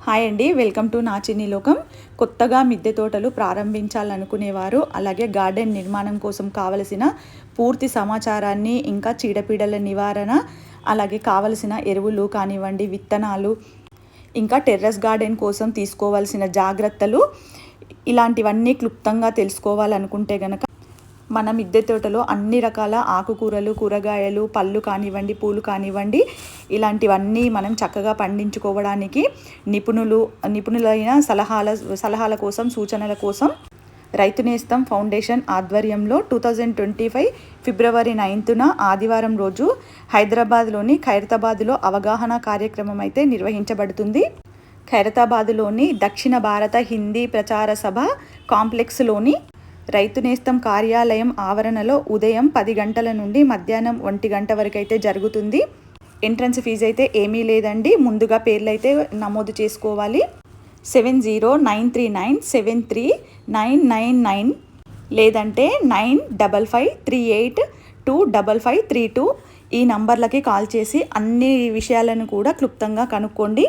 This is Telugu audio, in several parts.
హాయ్ అండి వెల్కమ్ టు నాచిని లోకం. కొత్తగా మిద్దె తోటలు ప్రారంభించాలనుకునేవారు. అలాగే గార్డెన్ నిర్మాణం కోసం కావలసిన పూర్తి సమాచారాన్ని ఇంకా చీడపీడల నివారణ అలాగే కావలసిన ఎరువులు కానివ్వండి విత్తనాలు ఇంకా టెర్రస్ గార్డెన్ కోసం తీసుకోవాల్సిన జాగ్రత్తలు ఇలాంటివన్నీ క్లుప్తంగా తెలుసుకోవాలనుకుంటే గనక మన మిద్దె తోటలో అన్ని రకాల ఆకుకూరలు కూరగాయలు పళ్ళు కానివ్వండి పూలు కానివ్వండి ఇలాంటివన్నీ మనం చక్కగా పండించుకోవడానికి నిపుణులు నిపుణులైన సలహాల సలహాల కోసం సూచనల కోసం రైతు నేస్తం ఫౌండేషన్ ఆధ్వర్యంలో two thousand twenty five February నైన్త్న ఆదివారం రోజు హైదరాబాద్లోని ఖైరతాబాద్లో అవగాహన కార్యక్రమం అయితే నిర్వహించబడుతుంది. ఖైరతాబాద్లోని దక్షిణ భారత హిందీ ప్రచార సభ కాంప్లెక్స్లోని రైతు నేస్తం కార్యాలయం ఆవరణలో ఉదయం పది గంటల నుండి మధ్యాహ్నం ఒంటి గంట వరకు అయితే జరుగుతుంది. ఎంట్రన్స్ ఫీజు అయితే ఏమీ లేదండి. ముందుగా పేర్లు అయితే నమోదు చేసుకోవాలి. Seven zero nine three nine seven three nine nine nine లేదంటే nine double five three eight two double five three two ఈ నంబర్లకి కాల్ చేసి అన్ని విషయాలను కూడా క్లుప్తంగా కనుక్కోండి.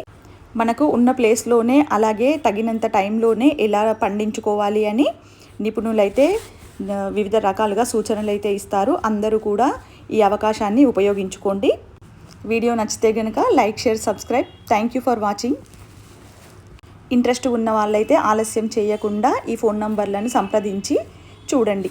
మనకు ఉన్న ప్లేస్లోనే అలాగే తగినంత టైంలోనే ఎలా పండించుకోవాలి అని నిపుణులైతే వివిధ రకాలుగా సూచనలు అయితే ఇస్తారు. అందరూ కూడా ఈ అవకాశాన్ని ఉపయోగించుకోండి. వీడియో నచ్చితే కనుక like share subscribe. Thank you for watching interest ఉన్న వాళ్ళైతే ఆలస్యం చేయకుండా ఈ ఫోన్ నంబర్లను సంప్రదించి చూడండి.